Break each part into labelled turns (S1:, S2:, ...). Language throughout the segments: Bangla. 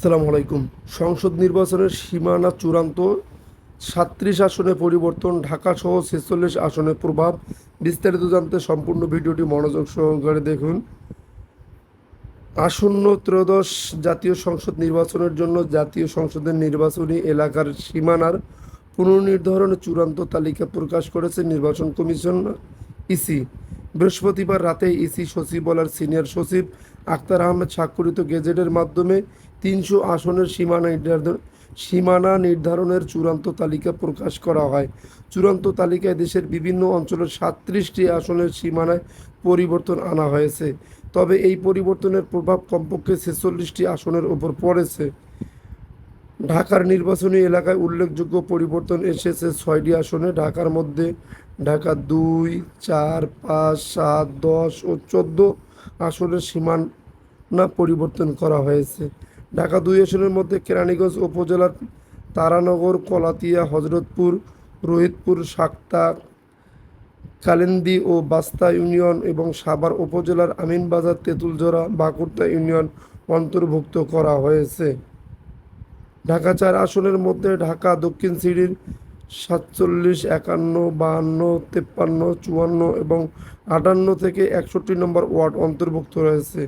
S1: আসসালামু আলাইকুম। সংসদ নির্বাচনের সীমানা চূড়ান্ত সাত্রিশ আসনে পরিবর্তন ঢাকা সহ ছেচল্লিশ আসনে প্রভাব। বিস্তারিত জানতে সম্পূর্ণ ভিডিওটি মনোযোগ সহকারে দেখুন। আসন্ন ত্রয়োদশ জাতীয় সংসদ নির্বাচনের জন্য জাতীয় সংসদের নির্বাচনী এলাকার সীমানার পুনর্নির্ধারণে চূড়ান্ত তালিকা প্রকাশ করেছে নির্বাচন কমিশন ইসি। বৃহস্পতিবার রাতে ইসি সচিবালয়ের সিনিয়র সচিব আক্তার আহমেদ স্বাক্ষরিত গেজেটের মাধ্যমে তিনশো আসনের সীমানা নির্ধারণ সীমানা নির্ধারণের চূড়ান্ত তালিকা প্রকাশ করা হয়। চূড়ান্ত তালিকায় দেশের বিভিন্ন অঞ্চলের সাতত্রিশটি আসনের সীমানায় পরিবর্তন আনা হয়েছে। তবে এই পরিবর্তনের প্রভাব কমপক্ষে ছেচল্লিশটি আসনের ওপর পড়েছে। ঢাকার নির্বাচনী এলাকায় উল্লেখযোগ্য পরিবর্তন এসেছে ছয়টি আসনে। ঢাকার মধ্যে ঢাকা দুই, চার, পাঁচ, সাত, দশ ও চোদ্দ আসনের সীমানা পরিবর্তন করা হয়েছে। ঢাকা দুই আসনের মধ্যে কেরানীগঞ্জ উপজেলার তারানগর, কলাতিয়া, হজরতপুর, রোহিতপুর, সাক্তা, কালিন্দি ও বাস্তা ইউনিয়ন এবং সাভার উপজেলার আমিনবাজার, তেঁতুলজোড়া, বাঁকুড়া ইউনিয়ন অন্তর্ভুক্ত করা হয়েছে। ঢাকা চার আসনের মধ্যে ঢাকা, দক্ষিণ সিটির সাতচল্লিশ, একান্ন, বাহান্ন, তেপ্পান্ন, চুয়ান্ন এবং আটান্ন থেকে একষট্টি নম্বর ওয়ার্ড অন্তর্ভুক্ত রয়েছে।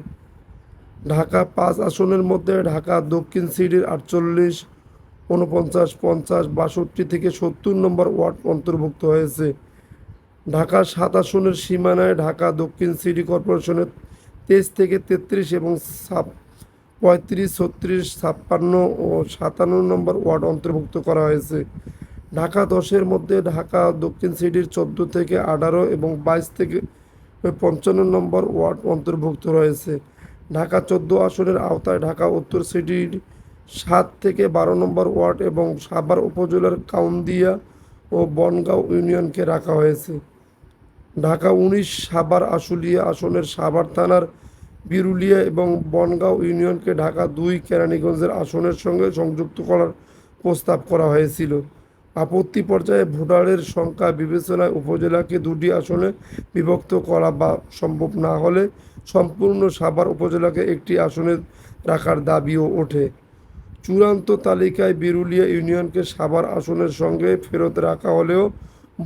S1: ঢাকা পাঁচ আসনের মধ্যে ঢাকা, দক্ষিণ সিটির আটচল্লিশ উনপঞ্চাশ পঞ্চাশ, বাষট্টি থেকে সত্তর নম্বর ওয়ার্ড অন্তর্ভুক্ত হয়েছে। ঢাকা সাত আসনের সীমানায় ঢাকা, দক্ষিণ সিটি কর্পোরেশনের তেইশ থেকে তেত্রিশ এবং পঁয়ত্রিশ, ছত্রিশ, ছাপ্পান্ন ও সাতান্ন নম্বর ওয়ার্ড অন্তর্ভুক্ত করা হয়েছে। ঢাকা দশের মধ্যে ঢাকা, দক্ষিণ সিটির চোদ্দ থেকে আঠারো এবং বাইশ থেকে পঞ্চান্ন নম্বর ওয়ার্ড অন্তর্ভুক্ত রয়েছে। ঢাকা চোদ্দ আসনের আওতায় ঢাকা উত্তর সিটির সাত থেকে বারো নম্বর ওয়ার্ড এবং সাভার উপজেলার কাউন্দিয়া ও বনগাঁও ইউনিয়নকে রাখা হয়েছে। ঢাকা উনিশ, সাভার আশুলিয়া আসনের সাভার থানার বিরুলিয়া এবং বনগাঁও ইউনিয়নকে ঢাকা দুই কেরানীগঞ্জের আসনের সঙ্গে সংযুক্ত করার প্রস্তাব করা হয়েছিল। আপত্তি পর্যায়ে ভোটারের সংখ্যা বিবেচনায় উপজেলাকে দুটি আসনে বিভক্ত করা বা সম্ভব না হলে সম্পূর্ণ সাভার উপজেলাকে একটি আসনে রাখার দাবিও ওঠে। চূড়ান্ত তালিকায় বিরুলিয়া ইউনিয়নকে সাভার আসনের সঙ্গে ফেরত রাখা হলেও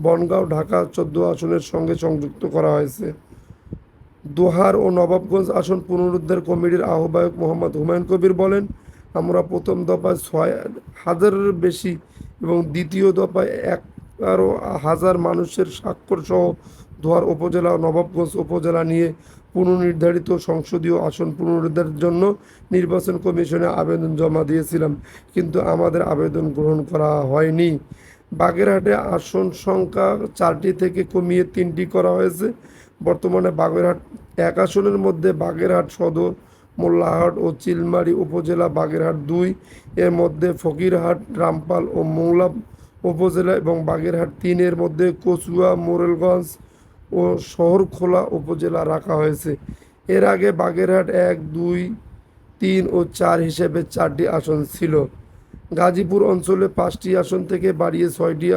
S1: বনগাঁও ঢাকা চোদ্দ আসনের সঙ্গে সংযুক্ত করা হয়েছে। দোহার ও নবাবগঞ্জ আসন পুনরুদ্ধার কমিটির আহ্বায়ক মোহাম্মদ হুমায়ুন কবির বলেন, আমরা প্রথম দফায় ছয় হাজারের বেশি এবং দ্বিতীয় দফায় এগারো হাজার মানুষের স্বাক্ষর সহ দোহার উপজেলা নবাবগঞ্জ উপজেলা নিয়ে পুনর্নির্ধারিত সংসদীয় আসন পুনরুদ্ধারের জন্য নির্বাচন কমিশনে আবেদন জমা দিয়েছিলাম, কিন্তু আমাদের আবেদন গ্রহণ করা হয়নি। বাগেরহাটে আসন সংখ্যা চারটি থেকে কমিয়ে তিনটি করা হয়েছে। বর্তমানে বাগেরহাট এক আসনের মধ্যে বাগেরহাট সদর, মোল্লাহাট ও চিলমারি উপজেলা বাগেরহাট দুই, এর মধ্যে ফকিরহাট, রামপাল ও মৌলা উপজেলা এবং বাগেরহাট তিনের মধ্যে কচুয়া, মোরেলগঞ্জ ও শহরখোলা উপজেলা রাখা হয়েছে। এর আগে বাগেরহাট এক, দুই, তিন ও চার হিসেবে চারটি আসন ছিল। গাজীপুর অঞ্চলে পাঁচটি আসন থেকে বাড়িয়ে ছয়টি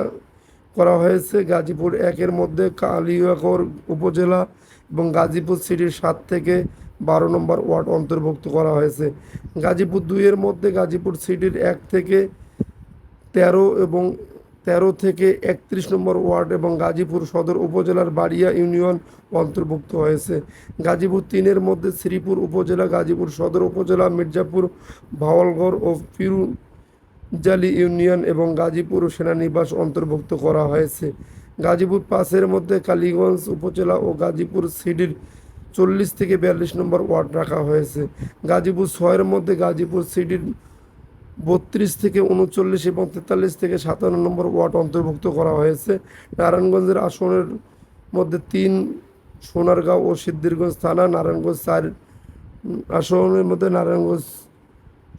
S1: করা হয়েছে। গাজীপুর একের মধ্যে কালিয়াকর উপজেলা এবং গাজীপুর সিটির সাত থেকে বারো নম্বর ওয়ার্ড অন্তর্ভুক্ত করা হয়েছে। গাজীপুর দুইয়ের মধ্যে গাজীপুর সিটির এক থেকে তেরো এবং তেরো থেকে একত্রিশ নম্বর ওয়ার্ড এবং গাজীপুর সদর উপজেলার বাড়িয়া ইউনিয়ন অন্তর্ভুক্ত হয়েছে। গাজীপুর তিনের মধ্যে শ্রীপুর উপজেলা, গাজীপুর সদর উপজেলা, মির্জাপুর ভাওয়ালগড় ও ফিরু জালি ইউনিয়ন এবং গাজীপুর সেনানিবাস অন্তর্ভুক্ত করা হয়েছে। গাজীপুর পাঁচের মধ্যে কালীগঞ্জ উপজেলা ও গাজীপুর সিটির চল্লিশ থেকে বিয়াল্লিশ নম্বর ওয়ার্ড রাখা হয়েছে। গাজীপুর ছয়ের মধ্যে গাজীপুর সিটির বত্রিশ থেকে উনচল্লিশ এবং তেতাল্লিশ থেকে সাতান্ন নম্বর ওয়ার্ড অন্তর্ভুক্ত করা হয়েছে। নারায়ণগঞ্জের আসনের মধ্যে তিন, সোনারগাঁও ও সিদ্ধিরগঞ্জ থানা, নারায়ণগঞ্জ চার আসনের মধ্যে নারায়ণগঞ্জ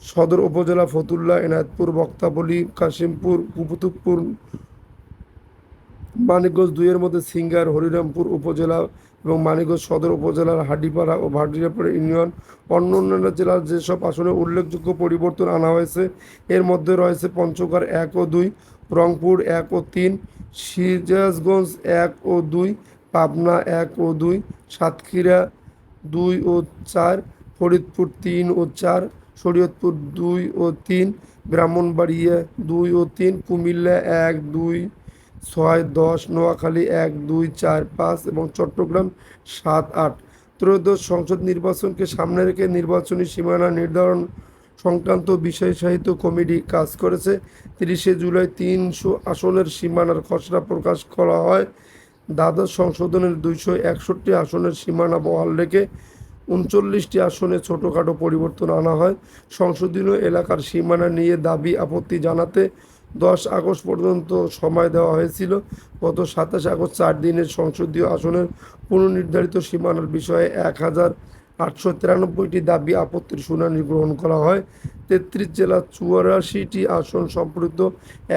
S1: সদর উপজেলা ফতুল্লা, এনায়তপুর বক্তাবলী কাশিমপুর কুতুবপুর মানিকগঞ্জ দুইয়ের মধ্যে সিঙ্গার, হরিরামপুর উপজেলা এবং মানিকগঞ্জ সদর উপজেলার হাডিপাড়া ও ভাটিয়াপাড়া ইউনিয়ন। অন্য অন্যান্য জেলার যেসব আসনে উল্লেখযোগ্য পরিবর্তন আনা হয়েছে, এর মধ্যে রয়েছে পঞ্চগড় এক ও দুই, রংপুর এক ও তিন, সিরাজগঞ্জ এক ও দুই, পাবনা এক ও দুই, সাতক্ষীরা দুই ও চার, ফরিদপুর তিন ও চার শরীয়তপুর দুই ও তিন, ব্রাহ্মণবাড়িয়া দুই ও তিন, কুমিল্লা এক, দুই, ছয়, দশ, নোয়াখালী এক, দুই, চার, পাঁচ এবং চট্টগ্রাম সাত, আট। ত্রয়োদশ সংসদ নির্বাচনকে সামনে রেখে নির্বাচনী সীমানা নির্ধারণ সংক্রান্ত বিষয় সাহিত্য কমিটি কাজ করেছে। তিরিশে জুলাই তিনশো আসনের সীমানার খসড়া প্রকাশ করা হয়। দ্বাদশ সংশোধনের দুইশো একষট্টি আসনের সীমানা বহাল রেখে উনচল্লিশটি আসনে ছোটোখাটো পরিবর্তন আনা হয়। সংসদীয় এলাকার সীমানা নিয়ে দাবি, আপত্তি জানাতে দশ আগস্ট পর্যন্ত সময় দেওয়া হয়েছিল। গত সাতাশ আগস্ট চার দিনের সংসদীয় আসনের পুনর্নির্ধারিত সীমানার বিষয়ে এক হাজার আটশো তিরানব্বইটি দাবি, আপত্তির শুনানি গ্রহণ করা হয়। তেত্রিশ জেলা চুয়াশিটি আসন সম্পর্কিত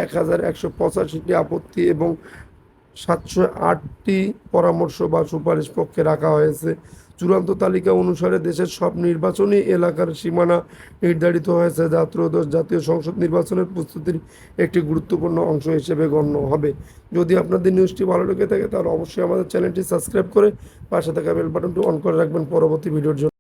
S1: এক হাজার একশো পঁচাশিটি আপত্তি এবং সাতশো আটটি পরামর্শ বা সুপারিশ পক্ষে রাখা হয়েছে। চূড়ান্ত তালিকা অনুসারে দেশের সব নির্বাচনী এলাকার সীমানা নির্ধারিত হয়েছে, যা ত্রয়োদশ জাতীয় সংসদ নির্বাচনের প্রস্তুতির একটি গুরুত্বপূর্ণ অংশ হিসেবে গণ্য হবে। যদি আপনাদের নিউজটি ভালো লেগে থাকে, তাহলে অবশ্যই আমাদের চ্যানেলটি সাবস্ক্রাইব করে পাশে থাকা বেল বাটনটি অন করে রাখবেন। পরবর্তী ভিডিওর জন্য।